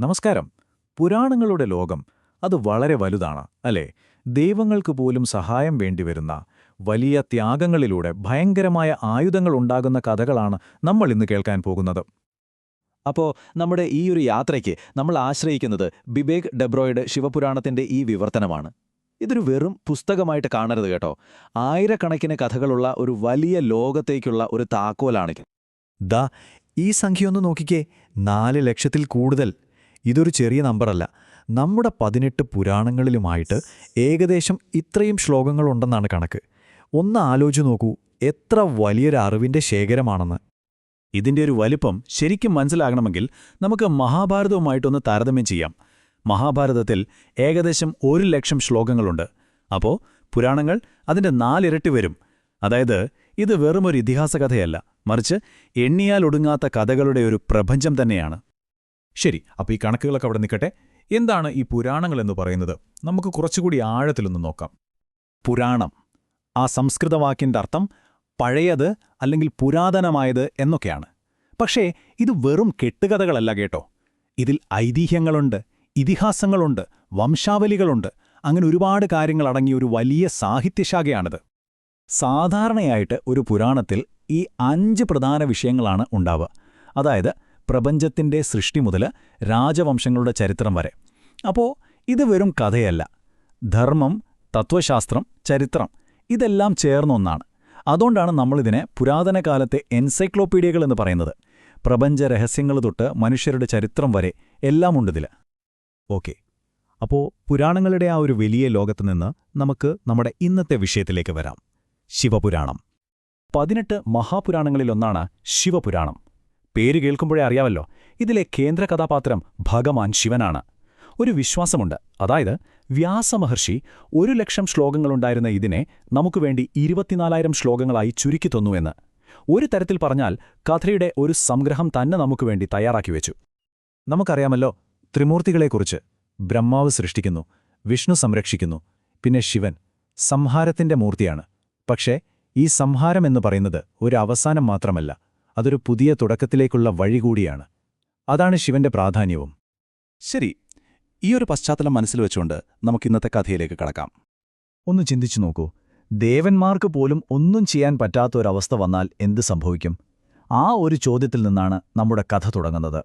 നമസ്കാരം. പുരാണങ്ങളുടെ ലോകം അത് വളരെ വലുതാണ് അല്ലേ? ദൈവങ്ങൾക്ക് പോലും സഹായം വേണ്ടിവരുന്ന വലിയ ത്യാഗങ്ങളിലൂടെ ഭയങ്കരമായ ആയുധങ്ങൾ ഉണ്ടാകുന്ന കഥകളാണ് നമ്മൾ ഇന്ന് കേൾക്കാൻ പോകുന്നത്. അപ്പോൾ നമ്മുടെ ഈ ഒരു യാത്രയ്ക്ക് നമ്മൾ ആശ്രയിക്കുന്നത് ബിബേക് ഡെബ്രോയുടെ ശിവപുരാണത്തിന്റെ ഈ വിവർത്തനമാണ്. ഇതൊരു വെറും പുസ്തകമായിട്ട് കാണരുത് കേട്ടോ. ആയിരക്കണക്കിന് കഥകളുള്ള ഒരു വലിയ ലോകത്തേക്കുള്ള ഒരു താക്കോലാണിത്. ദാ ഈ സംഖ്യ ഒന്ന് നോക്കിക്കേ. നാല് ലക്ഷത്തിൽ കൂടുതൽ. ഇതൊരു ചെറിയ നമ്പറല്ല. നമ്മുടെ പതിനെട്ട് പുരാണങ്ങളിലുമായിട്ട് ഏകദേശം ഇത്രയും ശ്ലോകങ്ങളുണ്ടെന്നാണ് കണക്ക്. ഒന്ന് ആലോചിച്ച് നോക്കൂ എത്ര വലിയൊരു അറിവിന്റെ ശേഖരമാണെന്ന്. ഇതിന്റെ ഒരു വലിപ്പം ശരിക്കും മനസ്സിലാകണമെങ്കിൽ നമുക്ക് മഹാഭാരതവുമായിട്ടൊന്ന് താരതമ്യം ചെയ്യാം. മഹാഭാരതത്തിൽ ഏകദേശം ഒരു ലക്ഷം ശ്ലോകങ്ങളുണ്ട്. അപ്പോൾ പുരാണങ്ങൾ അതിന്റെ നാലിരട്ടി വരും. അതായത് ഇത് വെറുമൊരു ഇതിഹാസ കഥയല്ല മറിച്ച് എണ്ണിയാലൊടുങ്ങാത്ത കഥകളുടെ ഒരു പ്രപഞ്ചം തന്നെയാണ്. ശരി അപ്പോൾ ഈ കണക്കുകളൊക്കെ അവിടെ നിൽക്കട്ടെ. എന്താണ് ഈ പുരാണങ്ങൾ എന്ന് പറയുന്നത്? നമുക്ക് കുറച്ചുകൂടി ആഴത്തിലൊന്ന് നോക്കാം. പുരാണം ആ സംസ്കൃതവാക്കിന്റെ അർത്ഥം പഴയത് അല്ലെങ്കിൽ പുരാതനമായത് എന്നൊക്കെയാണ്. പക്ഷേ ഇത് വെറും കെട്ടുകഥകളല്ല കേട്ടോ. ഇതിൽ ഐതിഹ്യങ്ങളുണ്ട് ഇതിഹാസങ്ങളുണ്ട് വംശാവലികളുണ്ട്. അങ്ങനെ ഒരുപാട് കാര്യങ്ങൾ അടങ്ങിയ ഒരു വലിയ സാഹിത്യശാഖയാണിത്. സാധാരണയായിട്ട് ഒരു പുരാണത്തിൽ ഈ അഞ്ച് പ്രധാന വിഷയങ്ങളാണ് ഉണ്ടാവുക. അതായത് പ്രപഞ്ചത്തിന്റെ സൃഷ്ടി മുതൽ രാജവംശങ്ങളുടെ ചരിത്രം വരെ. അപ്പോൾ ഇത് വെറും കഥയല്ല. ധർമ്മം തത്വശാസ്ത്രം ചരിത്രം ഇതെല്ലാം ചേർന്നൊന്നാണ് അതുകൊണ്ടാണ് നമ്മളിതിനെ പുരാതന കാലത്തെ എൻസൈക്ലോപീഡിയകൾ എന്ന് പറയുന്നത്. പ്രപഞ്ച രഹസ്യങ്ങൾ തൊട്ട് മനുഷ്യരുടെ ചരിത്രം വരെ എല്ലാം എല്ലാമുണ്ടിതിൽ ഓക്കെ. അപ്പോൾ പുരാണങ്ങളുടെ ആ ഒരു വലിയ ലോകത്ത് നിന്ന് നമുക്ക് നമ്മുടെ ഇന്നത്തെ വിഷയത്തിലേക്ക് വരാം. ശിവപുരാണം. പതിനെട്ട് മഹാപുരാണങ്ങളിലൊന്നാണ് ശിവപുരാണം. പേര് കേൾക്കുമ്പോഴേ അറിയാമല്ലോ. ഇതിലെ കേന്ദ്ര കഥാപാത്രം ഭഗവാൻ ശിവനാണ്. ഒരു വിശ്വാസമുണ്ട്. അതായത് വ്യാസമഹർഷി ഒരു ലക്ഷം ശ്ലോകങ്ങളുണ്ടായിരുന്ന ഇതിനെ നമുക്ക് വേണ്ടി ഇരുപത്തിനാലായിരം ശ്ലോകങ്ങളായി ചുരുക്കി തന്നുവെന്ന് ഒരു തരത്തിൽ പറഞ്ഞാൽ കഥയുടെ ഒരു സംഗ്രഹം തന്നെ നമുക്ക് വേണ്ടി തയ്യാറാക്കി വെച്ചു. നമുക്കറിയാമല്ലോ ത്രിമൂർത്തികളെക്കുറിച്ച് ബ്രഹ്മാവ് സൃഷ്ടിക്കുന്നു വിഷ്ണു സംരക്ഷിക്കുന്നു പിന്നെ ശിവൻ സംഹാരത്തിന്റെ മൂർത്തിയാണ്. പക്ഷേ ഈ സംഹാരം എന്ന് പറയുന്നത് ഒരു അവസാനം മാത്രമല്ല. അതൊരു പുതിയ തുടക്കത്തിലേക്കുള്ള വഴി കൂടിയാണ്. അതാണ് ശിവന്റെ പ്രാധാന്യവും. ശരി. ഈ ഒരു പശ്ചാത്തലം മനസ്സിൽ വെച്ചുകൊണ്ട് നമുക്ക് ഇന്നത്തെ കഥയിലേക്ക് കടക്കാം. ഒന്ന് ചിന്തിച്ചു നോക്കൂ. ദേവന്മാർക്ക് പോലും ഒന്നും ചെയ്യാൻ പറ്റാത്ത ഒരവസ്ഥ വന്നാൽ എന്ത് സംഭവിക്കും? ആ ഒരു ചോദ്യത്തിൽ നിന്നാണ് നമ്മുടെ കഥ തുടങ്ങുന്നത്.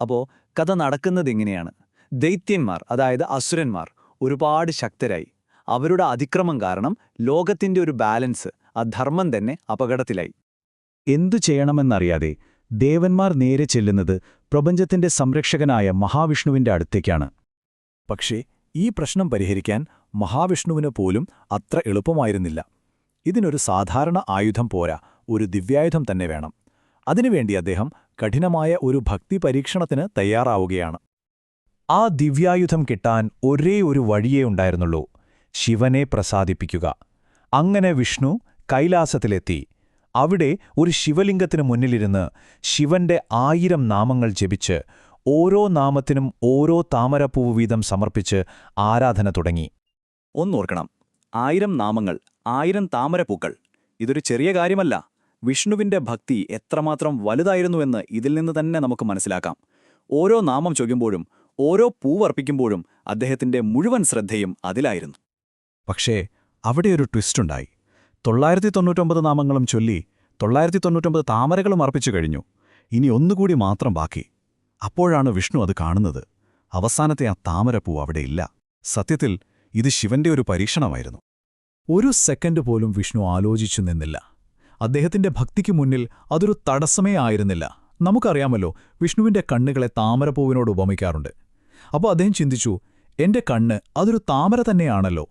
അപ്പോൾ കഥ നടക്കുന്നത് ഇങ്ങനെയാണ്. ദൈത്യന്മാർ അതായത് അസുരന്മാർ ഒരുപാട് ശക്തരായി. അവരുടെ അതിക്രമം കാരണം ലോകത്തിന്റെ ഒരു ബാലൻസ് ആ ധർമ്മം തന്നെ അപകടത്തിലായി. എന്തു ചെയ്യണമെന്നറിയാതെ ദേവന്മാർ നേരെ ചെല്ലുന്നത് പ്രപഞ്ചത്തിന്റെ സംരക്ഷകനായ മഹാവിഷ്ണുവിന്റെ അടുത്തേക്കാണ്. പക്ഷേ ഈ പ്രശ്നം പരിഹരിക്കാൻ മഹാവിഷ്ണുവിന് പോലും അത്ര എളുപ്പമായിരുന്നില്ല. ഇതിനൊരു സാധാരണ ആയുധം പോരാ ഒരു ദിവ്യായുധം തന്നെ വേണം. അതിനുവേണ്ടി അദ്ദേഹം കഠിനമായ ഒരു ഭക്തി പരീക്ഷണത്തിന് തയ്യാറാവുകയാണ്. ആ ദിവ്യായുധം കിട്ടാൻ ഒരേ ഒരു വഴിയേ ഉണ്ടായിരുന്നുള്ളൂ. ശിവനെ പ്രസാദിപ്പിക്കുക. അങ്ങനെ വിഷ്ണു കൈലാസത്തിലെത്തി. അവിടെ ഒരു ശിവലിംഗത്തിന് മുന്നിലിരുന്ന് ശിവന്റെ ആയിരം നാമങ്ങൾ ജപിച്ച് ഓരോ നാമത്തിനും ഓരോ താമരപ്പൂവ് വീതം സമർപ്പിച്ച് ആരാധന തുടങ്ങി. ഒന്നോർക്കണം. ആയിരം നാമങ്ങൾ ആയിരം താമരപ്പൂക്കൾ. ഇതൊരു ചെറിയ കാര്യമല്ല. വിഷ്ണുവിന്റെ ഭക്തി എത്രമാത്രം വലുതായിരുന്നുവെന്ന് ഇതിൽ നിന്ന് തന്നെ നമുക്ക് മനസ്സിലാക്കാം. ഓരോ നാമം ചൊല്ലുമ്പോഴും ഓരോ പൂവർപ്പിക്കുമ്പോഴും അദ്ദേഹത്തിന്റെ മുഴുവൻ ശ്രദ്ധയും അതിലായിരുന്നു. പക്ഷേ അവിടെ ഒരു ട്വിസ്റ്റുണ്ടായി. തൊള്ളായിരത്തി തൊണ്ണൂറ്റൊമ്പത് നാമങ്ങളും ചൊല്ലി തൊള്ളായിരത്തി തൊണ്ണൂറ്റൊമ്പത് താമരകളും അർപ്പിച്ചു കഴിഞ്ഞു. ഇനി ഒന്നുകൂടി മാത്രം ബാക്കി. അപ്പോഴാണ് വിഷ്ണു അത് കാണുന്നത്. അവസാനത്തെ ആ താമരപ്പൂ അവിടെയില്ല സത്യത്തിൽ ഇത് ശിവന്റെ ഒരു പരീക്ഷണമായിരുന്നു. ഒരു സെക്കൻഡ് പോലും വിഷ്ണു ആലോചിച്ചു നിന്നില്ല. അദ്ദേഹത്തിന്റെ ഭക്തിക്ക് മുന്നിൽ അതൊരു തടസ്സമേ ആയിരുന്നില്ല. നമുക്കറിയാമല്ലോ വിഷ്ണുവിന്റെ കണ്ണുകളെ താമരപ്പൂവിനോട് ഉപമിക്കാറുണ്ട്. അപ്പോൾ അദ്ദേഹം ചിന്തിച്ചു എന്റെ കണ്ണ് അതൊരു താമര തന്നെയാണല്ലോ.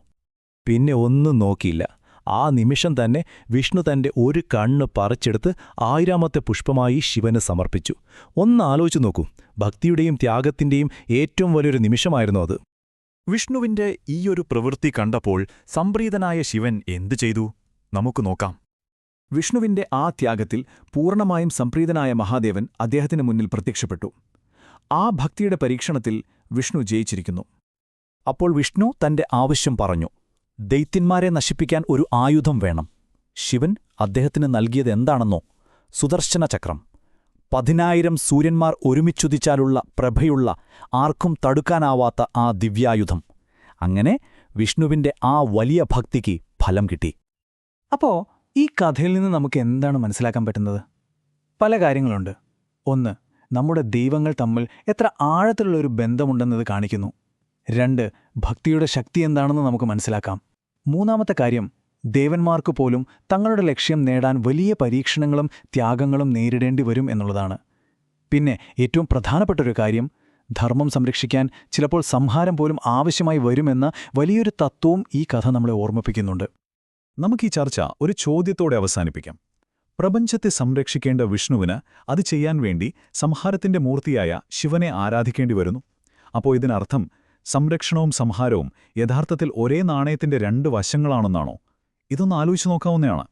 പിന്നെ ഒന്നും നോക്കിയില്ല. ആ നിമിഷം തന്നെ വിഷ്ണു തന്റെ ഒരു കണ്ണ് പറിച്ചെടുത്ത് ആയിരാമത്തെ പുഷ്പമായി ശിവന് സമർപ്പിച്ചു. ഒന്നാലോചിച്ചു നോക്കൂ. ഭക്തിയുടെയും ത്യാഗത്തിന്റെയും ഏറ്റവും വലിയൊരു നിമിഷമായിരുന്നു അത്. വിഷ്ണുവിന്റെ ഈയൊരു പ്രവൃത്തി കണ്ടപ്പോൾ സംപ്രീതനായ ശിവൻ എന്തു ചെയ്തു? നമുക്ക് നോക്കാം. വിഷ്ണുവിന്റെ ആ ത്യാഗത്തിൽ പൂർണമായും സംപ്രീതനായ മഹാദേവൻ അദ്ദേഹത്തിന് മുന്നിൽ പ്രത്യക്ഷപ്പെട്ടു. ആ ഭക്തിയുടെ പരീക്ഷണത്തിൽ വിഷ്ണു ജയിച്ചിരിക്കുന്നു. അപ്പോൾ വിഷ്ണു തന്റെ ആവശ്യം പറഞ്ഞു. ദൈത്യന്മാരെ നശിപ്പിക്കാൻ ഒരു ആയുധം വേണം. ശിവൻ അദ്ദേഹത്തിന് നൽകിയത് എന്താണെന്നോ? സുദർശന ചക്രം. പതിനായിരം സൂര്യന്മാർ ഒരുമിച്ചുദിച്ചാലുള്ള പ്രഭയുള്ള ആർക്കും തടുക്കാനാവാത്ത ആ ദിവ്യായുധം. അങ്ങനെ വിഷ്ണുവിന്റെ ആ വലിയ ഭക്തിക്ക് ഫലം കിട്ടി. അപ്പോ ഈ കഥയിൽ നിന്ന് നമുക്ക് എന്താണ് മനസ്സിലാക്കാൻ പറ്റുന്നത്? പല കാര്യങ്ങളുണ്ട്. ഒന്ന് നമ്മുടെ ദൈവങ്ങൾ തമ്മിൽ എത്ര ആഴത്തിലുള്ള ഒരു ബന്ധമുണ്ടെന്നത് കാണിക്കുന്നു. രണ്ട് ഭക്തിയുടെ ശക്തി എന്താണെന്ന് നമുക്ക് മനസ്സിലാക്കാം. മൂന്നാമത്തെ കാര്യം ദേവന്മാർക്ക് പോലും തങ്ങളുടെ ലക്ഷ്യം നേടാൻ വലിയ പരീക്ഷണങ്ങളും ത്യാഗങ്ങളും നേരിടേണ്ടി വരും എന്നുള്ളതാണ്. പിന്നെ ഏറ്റവും പ്രധാനപ്പെട്ടൊരു കാര്യം ധർമ്മം സംരക്ഷിക്കാൻ ചിലപ്പോൾ സംഹാരം പോലും ആവശ്യമായി വരുമെന്ന വലിയൊരു തത്വവും ഈ കഥ നമ്മളെ ഓർമ്മിപ്പിക്കുന്നുണ്ട്. നമുക്ക് ഈ ചർച്ച ഒരു ചോദ്യത്തോടെ അവസാനിപ്പിക്കാം. പ്രപഞ്ചത്തെ സംരക്ഷിക്കേണ്ട വിഷ്ണുവിന് അത് ചെയ്യാൻ വേണ്ടി സംഹാരത്തിന്റെ മൂർത്തിയായ ശിവനെ ആരാധിക്കേണ്ടി വരുന്നു. അപ്പോൾ ഇതിനർത്ഥം സംരക്ഷണവും സംഹാരവും യഥാർത്ഥത്തിൽ ഒരേ നാണയത്തിന്റെ രണ്ട് വശങ്ങളാണെന്നാണോ? ഇതൊന്ന് ആലോചിച്ചു നോക്കാവുന്നതാണ്.